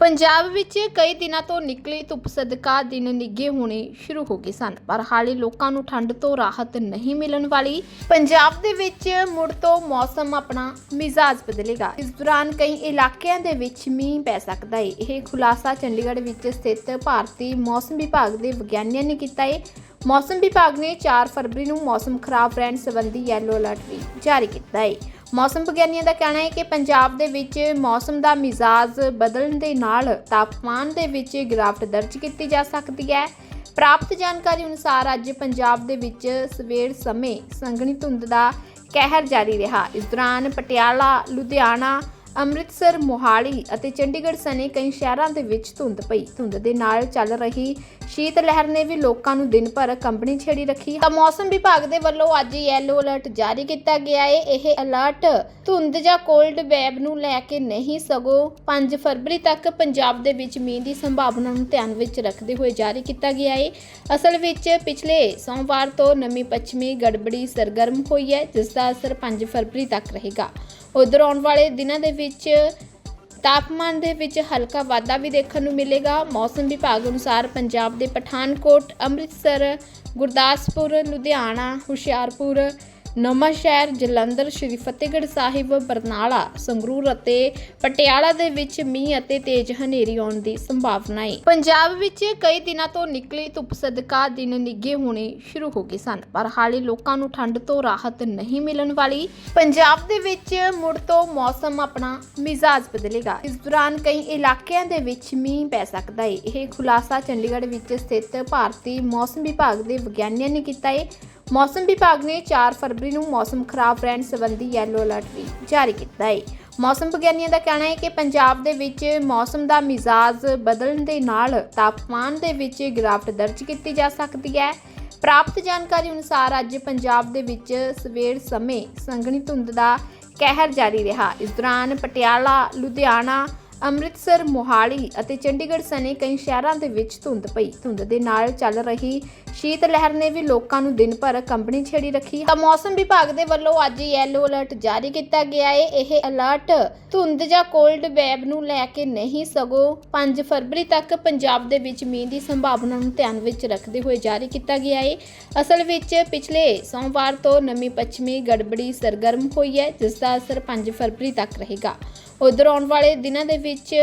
ਪੰਜਾਬ ਵਿੱਚ ਕਈ ਦਿਨਾਂ ਤੋਂ ਨਿਕਲੀ ਧੁੱਪ ਸਦਕਾ ਦਿਨ ਨਿੱਘੇ ਹੋਣੇ ਸ਼ੁਰੂ ਹੋ ਗਏ ਸਨ, ਪਰ ਹਾਲੇ ਲੋਕਾਂ ਨੂੰ ਠੰਡ ਤੋਂ ਰਾਹਤ ਨਹੀਂ ਮਿਲਣ ਵਾਲੀ। ਪੰਜਾਬ ਦੇ ਵਿੱਚ ਮੁੜ ਤੋਂ ਮੌਸਮ ਆਪਣਾ ਮਿਜ਼ਾਜ ਬਦਲੇਗਾ। ਇਸ ਦੌਰਾਨ ਕਈ ਇਲਾਕਿਆਂ ਦੇ ਵਿੱਚ ਮੀਂਹ ਪੈ ਸਕਦਾ ਹੈ ਇਹ ਖੁਲਾਸਾ ਚੰਡੀਗੜ੍ਹ ਵਿੱਚ ਸਥਿਤ ਭਾਰਤੀ ਮੌਸਮ ਵਿਭਾਗ ਦੇ ਵਿਗਿਆਨੀਆਂ ਨੇ ਕੀਤਾ ਹੈ ਮੌਸਮ ਵਿਭਾਗ ਨੇ 4 ਫਰਵਰੀ ਨੂੰ ਮੌਸਮ ਖਰਾਬ ਰਹਿਣ ਸੰਬੰਧੀ ਯੈਲੋ ਅਲਰਟ ਵੀ ਜਾਰੀ ਕੀਤਾ ਹੈ। ਮੌਸਮ ਵਿਗਿਆਨੀਆਂ ਦਾ ਕਹਿਣਾ ਹੈ ਕਿ ਪੰਜਾਬ ਦੇ ਵਿੱਚ ਮੌਸਮ ਦਾ ਮਿਜ਼ਾਜ ਬਦਲਣ ਦੇ ਨਾਲ ਤਾਪਮਾਨ ਦੇ ਵਿੱਚ ਗਿਰਾਵਟ ਦਰਜ ਕੀਤੀ ਜਾ ਸਕਦੀ ਹੈ। ਪ੍ਰਾਪਤ ਜਾਣਕਾਰੀ ਅਨੁਸਾਰ ਅੱਜ ਪੰਜਾਬ ਦੇ ਵਿੱਚ ਸਵੇਰ ਸਮੇਂ ਸੰਘਣੀ ਧੁੰਦ ਦਾ ਕਹਿਰ ਜਾਰੀ ਰਿਹਾ। ਇਸ ਦੌਰਾਨ ਪਟਿਆਲਾ, ਲੁਧਿਆਣਾ ਅੰਮ੍ਰਿਤਸਰ, ਮੋਹਾਲੀ ਅਤੇ ਚੰਡੀਗੜ੍ਹ ਸਣੇ ਕਈ ਸ਼ਹਿਰਾਂ ਦੇ ਵਿੱਚ ਧੁੰਦ ਪਈ। ਧੁੰਦ ਦੇ ਨਾਲ ਚੱਲ ਰਹੀ ਸ਼ੀਤ ਲਹਿਰ ਨੇ ਵੀ ਲੋਕਾਂ ਨੂੰ ਦਿਨ ਭਰ ਕੰਬਣੀ ਛੇੜੀ ਰੱਖੀ। ਤਾਂ ਮੌਸਮ ਵਿਭਾਗ ਦੇ ਵੱਲੋਂ ਅੱਜ ਯੈਲੋ ਅਲਰਟ ਜਾਰੀ ਕੀਤਾ ਗਿਆ ਹੈ ਇਹ ਅਲਰਟ ਧੁੰਦ ਜਾਂ ਕੋਲਡ ਵੇਵ ਨੂੰ ਲੈ ਕੇ ਨਹੀਂ, ਸਗੋਂ 5 ਫਰਵਰੀ ਤੱਕ ਪੰਜਾਬ ਦੇ ਵਿੱਚ ਮੀਂਹ ਦੀ ਸੰਭਾਵਨਾ ਨੂੰ ਧਿਆਨ ਵਿੱਚ ਰੱਖਦੇ ਹੋਏ ਜਾਰੀ ਕੀਤਾ ਗਿਆ ਹੈ ਅਸਲ ਵਿੱਚ ਪਿਛਲੇ ਸੋਮਵਾਰ ਤੋਂ ਨਵੀਂ ਪੱਛਮੀ ਗੜਬੜੀ ਸਰਗਰਮ ਹੋਈ ਹੈ ਜਿਸ ਦਾ ਅਸਰ 5 ਫਰਵਰੀ ਤੱਕ ਰਹੇਗਾ। ਉਧਰ ਆਉਣ ਵਾਲੇ ਦਿਨਾਂ ਦੇ ਵਿੱਚ ਤਾਪਮਾਨ ਦੇ ਵਿੱਚ ਹਲਕਾ ਵਾਧਾ ਵੀ ਦੇਖਣ ਨੂੰ ਮਿਲੇਗਾ। ਮੌਸਮ ਵਿਭਾਗ ਅਨੁਸਾਰ ਪੰਜਾਬ ਦੇ ਪਠਾਨਕੋਟ, ਅੰਮ੍ਰਿਤਸਰ, ਗੁਰਦਾਸਪੁਰ, ਲੁਧਿਆਣਾ, ਹੁਸ਼ਿਆਰਪੁਰ ਨਵਾਂ ਸ਼ਹਿਰ ਜਲੰਧਰ, ਸ਼੍ਰੀ ਫਤਿਹਗੜ੍ਹ ਸਾਹਿਬ, ਬਰਨਾਲਾ, ਸੰਗਰੂਰ ਅਤੇ ਪਟਿਆਲਾ ਦੇ ਵਿੱਚ ਮੀਂਹ ਅਤੇ ਤੇਜ਼ ਹਨੇਰੀ ਆਉਣ ਦੀ ਸੰਭਾਵਨਾ ਹੈ ਪੰਜਾਬ ਵਿੱਚ ਕਈ ਦਿਨਾਂ ਤੋਂ ਨਿਕਲੀ ਧੁੱਪ ਸਦਕਾ ਦਿਨ ਨਿੱਘੇ ਹੋਣੇ ਸ਼ੁਰੂ ਹੋ ਗਏ ਸਨ, ਪਰ ਹਾਲੇ ਲੋਕਾਂ ਨੂੰ ਠੰਡ ਤੋਂ ਰਾਹਤ ਨਹੀਂ ਮਿਲਣ ਵਾਲੀ। ਪੰਜਾਬ ਦੇ ਵਿੱਚ ਮੁੜ ਤੋਂ ਮੌਸਮ ਆਪਣਾ ਮਿਜ਼ਾਜ ਬਦਲੇਗਾ। ਇਸ ਦੌਰਾਨ ਕਈ ਇਲਾਕਿਆਂ ਦੇ ਵਿੱਚ ਮੀਂਹ ਪੈ ਸਕਦਾ ਹੈ ਇਹ ਖੁਲਾਸਾ ਚੰਡੀਗੜ੍ਹ ਵਿੱਚ ਸਥਿਤ ਭਾਰਤੀ ਮੌਸਮ ਵਿਭਾਗ ਦੇ ਵਿਗਿਆਨੀਆਂ ਨੇ ਕੀਤਾ ਹੈ ਮੌਸਮ ਵਿਭਾਗ ਨੇ 4 ਫਰਵਰੀ ਨੂੰ ਮੌਸਮ ਖਰਾਬ ਰਹਿਣ ਸੰਬੰਧੀ ਯੈਲੋ ਅਲਰਟ ਵੀ ਜਾਰੀ ਕੀਤਾ ਹੈ। ਮੌਸਮ ਵਿਗਿਆਨੀਆਂ ਦਾ ਕਹਿਣਾ ਹੈ ਕਿ ਪੰਜਾਬ ਦੇ ਵਿੱਚ ਮੌਸਮ ਦਾ ਮਿਜ਼ਾਜ ਬਦਲਣ ਦੇ ਨਾਲ ਤਾਪਮਾਨ ਦੇ ਵਿੱਚ ਗਿਰਾਵਟ ਦਰਜ ਕੀਤੀ ਜਾ ਸਕਦੀ ਹੈ। ਪ੍ਰਾਪਤ ਜਾਣਕਾਰੀ ਅਨੁਸਾਰ ਅੱਜ ਪੰਜਾਬ ਦੇ ਵਿੱਚ ਸਵੇਰ ਸਮੇਂ ਸੰਘਣੀ ਧੁੰਦ ਦਾ ਕਹਿਰ ਜਾਰੀ ਰਿਹਾ। ਇਸ ਦੌਰਾਨ ਪਟਿਆਲਾ, ਲੁਧਿਆਣਾ ਅੰਮ੍ਰਿਤਸਰ, ਮੋਹਾਲੀ ਅਤੇ ਚੰਡੀਗੜ੍ਹ ਸਣੇ ਕਈ ਸ਼ਹਿਰਾਂ ਦੇ ਵਿੱਚ ਧੁੰਦ ਪਈ। ਧੁੰਦ ਦੇ ਨਾਲ ਚੱਲ ਰਹੀ ਸ਼ੀਤ ਲਹਿਰ ਨੇ ਵੀ ਲੋਕਾਂ ਨੂੰ ਦਿਨ ਭਰ ਕੰਬਣੀ ਛੇੜੀ ਰੱਖੀ। ਤਾਂ ਮੌਸਮ ਵਿਭਾਗ ਦੇ ਵੱਲੋਂ ਅੱਜ ਯੈਲੋ ਅਲਰਟ ਜਾਰੀ ਕੀਤਾ ਗਿਆ ਹੈ ਇਹ ਅਲਰਟ ਧੁੰਦ ਜਾਂ ਕੋਲਡ ਵੇਵ ਨੂੰ ਲੈ ਕੇ ਨਹੀਂ, ਸਗੋਂ 5 ਫਰਵਰੀ ਤੱਕ ਪੰਜਾਬ ਦੇ ਵਿੱਚ ਮੀਂਹ ਦੀ ਸੰਭਾਵਨਾ ਨੂੰ ਧਿਆਨ ਵਿੱਚ ਰੱਖਦੇ ਹੋਏ ਜਾਰੀ ਕੀਤਾ ਗਿਆ ਹੈ ਅਸਲ ਵਿੱਚ ਪਿਛਲੇ ਸੋਮਵਾਰ ਤੋਂ ਨਵੀਂ ਪੱਛਮੀ ਗੜਬੜੀ ਸਰਗਰਮ ਹੋਈ ਹੈ ਜਿਸ ਦਾ ਅਸਰ 5 ਫਰਵਰੀ ਤੱਕ ਰਹੇਗਾ। ਉਧਰ ਆਉਣ ਵਾਲੇ ਦਿਨਾਂ ਦੇ ਵਿੱਚ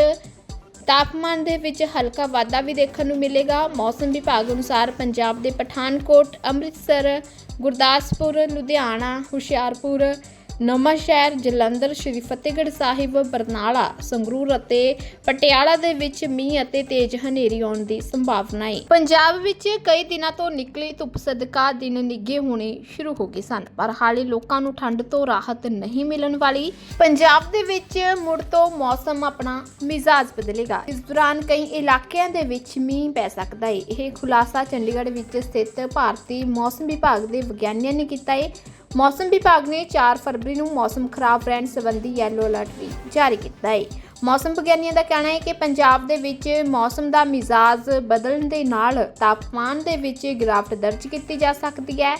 ਤਾਪਮਾਨ ਦੇ ਵਿੱਚ ਹਲਕਾ ਵਾਧਾ ਵੀ ਦੇਖਣ ਨੂੰ ਮਿਲੇਗਾ। ਮੌਸਮ ਵਿਭਾਗ ਅਨੁਸਾਰ ਪੰਜਾਬ ਦੇ ਪਠਾਨਕੋਟ, ਅੰਮ੍ਰਿਤਸਰ, ਗੁਰਦਾਸਪੁਰ, ਲੁਧਿਆਣਾ, ਹੁਸ਼ਿਆਰਪੁਰ ਨਵਾਂ ਸ਼ਹਿਰ ਜਲੰਧਰ, ਸ਼੍ਰੀ ਫਤਿਹਗੜ੍ਹ ਸਾਹਿਬ, ਬਰਨਾਲਾ, ਸੰਗਰੂਰ ਅਤੇ ਪਟਿਆਲਾ ਦੇ ਵਿੱਚ ਮੀਂਹ ਅਤੇ ਤੇਜ਼ ਹਨੇਰੀ ਆਉਣ ਦੀ ਸੰਭਾਵਨਾ ਹੈ ਪੰਜਾਬ ਵਿੱਚ ਕਈ ਦਿਨਾਂ ਤੋਂ ਨਿਕਲੀ ਧੁੱਪ ਸਦਕਾ ਦਿਨ ਨਿੱਘੇ ਹੋਣੇ ਸ਼ੁਰੂ ਹੋ ਗਏ ਸਨ, ਪਰ ਹਾਲੇ ਲੋਕਾਂ ਨੂੰ ਠੰਡ ਤੋਂ ਰਾਹਤ ਨਹੀਂ ਮਿਲਣ ਵਾਲੀ। ਪੰਜਾਬ ਦੇ ਵਿੱਚ ਮੁੜ ਤੋਂ ਮੌਸਮ ਆਪਣਾ ਮਿਜ਼ਾਜ ਬਦਲੇਗਾ। ਇਸ ਦੌਰਾਨ ਕਈ ਇਲਾਕਿਆਂ ਦੇ ਵਿੱਚ ਮੀਂਹ ਪੈ ਸਕਦਾ ਹੈ ਇਹ ਖੁਲਾਸਾ ਚੰਡੀਗੜ੍ਹ ਵਿੱਚ ਸਥਿਤ ਭਾਰਤੀ ਮੌਸਮ ਵਿਭਾਗ ਦੇ ਵਿਗਿਆਨੀਆਂ ਨੇ ਕੀਤਾ ਹੈ ਮੌਸਮ ਵਿਭਾਗ ਨੇ 4 ਫਰਵਰੀ ਨੂੰ ਮੌਸਮ ਖਰਾਬ ਰਹਿਣ ਸੰਬੰਧੀ ਯੈਲੋ ਅਲਰਟ ਵੀ ਜਾਰੀ ਕੀਤਾ ਹੈ। ਮੌਸਮ ਵਿਗਿਆਨੀਆਂ ਦਾ ਕਹਿਣਾ ਹੈ ਕਿ ਪੰਜਾਬ ਦੇ ਵਿੱਚ ਮੌਸਮ ਦਾ ਮਿਜ਼ਾਜ ਬਦਲਣ ਦੇ ਨਾਲ ਤਾਪਮਾਨ ਦੇ ਵਿੱਚ ਗਿਰਾਵਟ ਦਰਜ ਕੀਤੀ ਜਾ ਸਕਦੀ ਹੈ।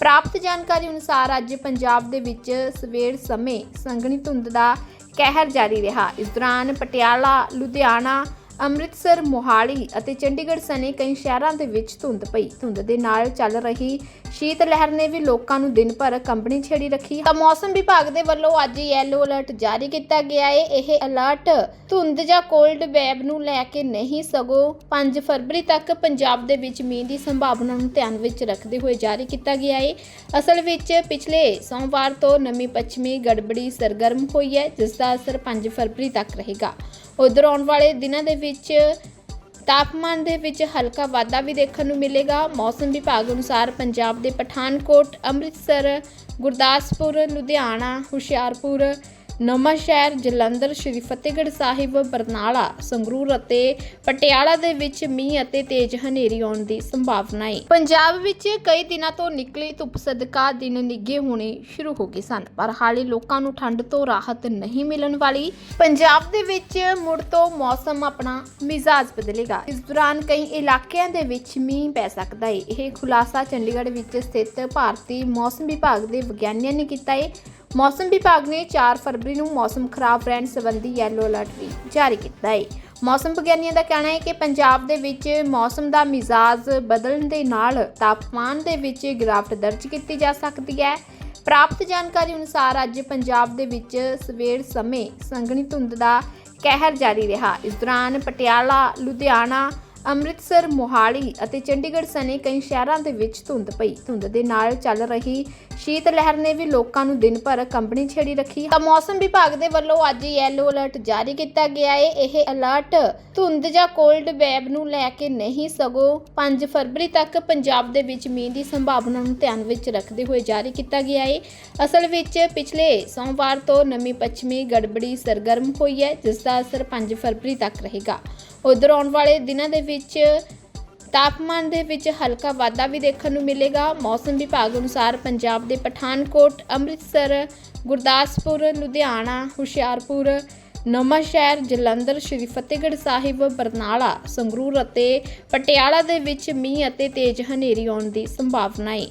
ਪ੍ਰਾਪਤ ਜਾਣਕਾਰੀ ਅਨੁਸਾਰ ਅੱਜ ਪੰਜਾਬ ਦੇ ਵਿੱਚ ਸਵੇਰ ਸਮੇਂ ਸੰਘਣੀ ਧੁੰਦ ਦਾ ਕਹਿਰ ਜਾਰੀ ਰਿਹਾ। ਇਸ ਦੌਰਾਨ ਪਟਿਆਲਾ, ਲੁਧਿਆਣਾ ਅੰਮ੍ਰਿਤਸਰ, ਮੋਹਾਲੀ ਅਤੇ ਚੰਡੀਗੜ੍ਹ ਸਣੇ ਕਈ ਸ਼ਹਿਰਾਂ ਦੇ ਵਿੱਚ ਧੁੰਦ ਪਈ। ਧੁੰਦ ਦੇ ਨਾਲ ਚੱਲ ਰਹੀ ਸ਼ੀਤ ਲਹਿਰ ਨੇ ਵੀ ਲੋਕਾਂ ਨੂੰ ਦਿਨ ਭਰ ਕੰਬਣੀ ਛੇੜੀ ਰੱਖੀ। ਤਾਂ ਮੌਸਮ ਵਿਭਾਗ ਦੇ ਵੱਲੋਂ ਅੱਜ ਯੈਲੋ ਅਲਰਟ ਜਾਰੀ ਕੀਤਾ ਗਿਆ ਹੈ ਇਹ ਅਲਰਟ ਧੁੰਦ ਜਾਂ ਕੋਲਡ ਵੇਵ ਨੂੰ ਲੈ ਕੇ ਨਹੀਂ, ਸਗੋਂ 5 ਫਰਵਰੀ ਤੱਕ ਪੰਜਾਬ ਦੇ ਵਿੱਚ ਮੀਂਹ ਦੀ ਸੰਭਾਵਨਾ ਨੂੰ ਧਿਆਨ ਵਿੱਚ ਰੱਖਦੇ ਹੋਏ ਜਾਰੀ ਕੀਤਾ ਗਿਆ ਹੈ ਅਸਲ ਵਿੱਚ ਪਿਛਲੇ ਸੋਮਵਾਰ ਤੋਂ ਨਵੀਂ ਪੱਛਮੀ ਗੜਬੜੀ ਸਰਗਰਮ ਹੋਈ ਹੈ ਜਿਸ ਦਾ ਅਸਰ 5 ਫਰਵਰੀ ਤੱਕ ਰਹੇਗਾ। ਉਧਰ ਆਉਣ ਵਾਲੇ ਦਿਨਾਂ ਦੇ ਵਿੱਚ ਤਾਪਮਾਨ ਦੇ ਵਿੱਚ ਹਲਕਾ ਵਾਧਾ ਵੀ ਦੇਖਣ ਨੂੰ ਮਿਲੇਗਾ। ਮੌਸਮ ਵਿਭਾਗ ਅਨੁਸਾਰ ਪੰਜਾਬ ਦੇ ਪਠਾਨਕੋਟ, ਅੰਮ੍ਰਿਤਸਰ, ਗੁਰਦਾਸਪੁਰ, ਲੁਧਿਆਣਾ, ਹੁਸ਼ਿਆਰਪੁਰ ਨਵਾਂ ਸ਼ਹਿਰ ਜਲੰਧਰ, ਸ਼੍ਰੀ ਫਤਿਹਗੜ੍ਹ ਸਾਹਿਬ, ਬਰਨਾਲਾ, ਸੰਗਰੂਰ ਅਤੇ ਪਟਿਆਲਾ ਦੇ ਵਿੱਚ ਮੀਂਹ ਅਤੇ ਤੇਜ਼ ਹਨੇਰੀ ਆਉਣ ਦੀ ਸੰਭਾਵਨਾ ਹੈ ਪੰਜਾਬ ਵਿੱਚ ਕਈ ਦਿਨਾਂ ਤੋਂ ਨਿਕਲੀ ਧੁੱਪ ਸਦਕਾ ਦਿਨ ਨਿੱਘੇ ਹੋਣੇ ਸ਼ੁਰੂ ਹੋ ਗਏ ਸਨ, ਪਰ ਹਾਲੇ ਲੋਕਾਂ ਨੂੰ ਠੰਡ ਤੋਂ ਰਾਹਤ ਨਹੀਂ ਮਿਲਣ ਵਾਲੀ। ਪੰਜਾਬ ਦੇ ਵਿੱਚ ਮੁੜ ਤੋਂ ਮੌਸਮ ਆਪਣਾ ਮਿਜ਼ਾਜ ਬਦਲੇਗਾ। ਇਸ ਦੌਰਾਨ ਕਈ ਇਲਾਕਿਆਂ ਦੇ ਵਿੱਚ ਮੀਂਹ ਪੈ ਸਕਦਾ ਹੈ ਇਹ ਖੁਲਾਸਾ ਚੰਡੀਗੜ੍ਹ ਵਿੱਚ ਸਥਿਤ ਭਾਰਤੀ ਮੌਸਮ ਵਿਭਾਗ ਦੇ ਵਿਗਿਆਨੀਆਂ ਨੇ ਕੀਤਾ ਹੈ ਮੌਸਮ ਵਿਭਾਗ ਨੇ 4 ਫਰਵਰੀ ਨੂੰ ਮੌਸਮ ਖਰਾਬ ਰਹਿਣ ਸੰਬੰਧੀ ਯੈਲੋ ਅਲਰਟ ਵੀ ਜਾਰੀ ਕੀਤਾ ਹੈ। ਮੌਸਮ ਵਿਗਿਆਨੀਆਂ ਦਾ ਕਹਿਣਾ ਹੈ ਕਿ ਪੰਜਾਬ ਦੇ ਵਿੱਚ ਮੌਸਮ ਦਾ ਮਿਜ਼ਾਜ ਬਦਲਣ ਦੇ ਨਾਲ ਤਾਪਮਾਨ ਦੇ ਵਿੱਚ ਗਿਰਾਵਟ ਦਰਜ ਕੀਤੀ ਜਾ ਸਕਦੀ ਹੈ। ਪ੍ਰਾਪਤ ਜਾਣਕਾਰੀ ਅਨੁਸਾਰ ਅੱਜ ਪੰਜਾਬ ਦੇ ਵਿੱਚ ਸਵੇਰ ਸਮੇਂ ਸੰਘਣੀ ਧੁੰਦ ਦਾ ਕਹਿਰ ਜਾਰੀ ਰਿਹਾ। ਇਸ ਦੌਰਾਨ ਪਟਿਆਲਾ, ਲੁਧਿਆਣਾ ਅੰਮ੍ਰਿਤਸਰ, ਮੋਹਾਲੀ ਅਤੇ ਚੰਡੀਗੜ੍ਹ ਸਣੇ ਕਈ ਸ਼ਹਿਰਾਂ ਦੇ ਵਿੱਚ ਧੁੰਦ ਪਈ। ਧੁੰਦ ਦੇ ਨਾਲ ਚੱਲ ਰਹੀ ਸ਼ੀਤ ਲਹਿਰ ਨੇ ਵੀ ਲੋਕਾਂ ਨੂੰ ਦਿਨ ਭਰ ਕੰਬਣੀ ਛੇੜੀ ਰੱਖੀ। ਤਾਂ ਮੌਸਮ ਵਿਭਾਗ ਦੇ ਵੱਲੋਂ ਅੱਜ ਯੈਲੋ ਅਲਰਟ ਜਾਰੀ ਕੀਤਾ ਗਿਆ ਹੈ ਇਹ ਅਲਰਟ ਧੁੰਦ ਜਾਂ ਕੋਲਡ ਵੇਵ ਨੂੰ ਲੈ ਕੇ ਨਹੀਂ, ਸਗੋਂ 5 ਫਰਵਰੀ ਤੱਕ ਪੰਜਾਬ ਦੇ ਵਿੱਚ ਮੀਂਹ ਦੀ ਸੰਭਾਵਨਾ ਨੂੰ ਧਿਆਨ ਵਿੱਚ ਰੱਖਦੇ ਹੋਏ ਜਾਰੀ ਕੀਤਾ ਗਿਆ ਹੈ ਅਸਲ ਵਿੱਚ ਪਿਛਲੇ ਸੋਮਵਾਰ ਤੋਂ ਨਵੀਂ ਪੱਛਮੀ ਗੜਬੜੀ ਸਰਗਰਮ ਹੋਈ ਹੈ ਜਿਸ ਦਾ ਅਸਰ 5 ਫਰਵਰੀ ਤੱਕ ਰਹੇਗਾ। ਉਧਰ ਆਉਣ ਵਾਲੇ ਦਿਨਾਂ ਦੇ ਵਿੱਚ ਤਾਪਮਾਨ ਦੇ ਵਿੱਚ ਹਲਕਾ ਵਾਧਾ ਵੀ ਦੇਖਣ ਨੂੰ ਮਿਲੇਗਾ। ਮੌਸਮ ਵਿਭਾਗ ਅਨੁਸਾਰ ਪੰਜਾਬ ਦੇ ਪਠਾਨਕੋਟ, ਅੰਮ੍ਰਿਤਸਰ, ਗੁਰਦਾਸਪੁਰ, ਲੁਧਿਆਣਾ, ਹੁਸ਼ਿਆਰਪੁਰ ਨਵਾਂਸ਼ਹਿਰ ਜਲੰਧਰ, ਸ਼੍ਰੀ ਫਤਿਹਗੜ੍ਹ ਸਾਹਿਬ, ਬਰਨਾਲਾ, ਸੰਗਰੂਰ ਅਤੇ ਪਟਿਆਲਾ ਦੇ ਵਿੱਚ ਮੀਂਹ ਅਤੇ ਤੇਜ਼ ਹਨੇਰੀ ਆਉਣ ਦੀ ਸੰਭਾਵਨਾ ਹੈ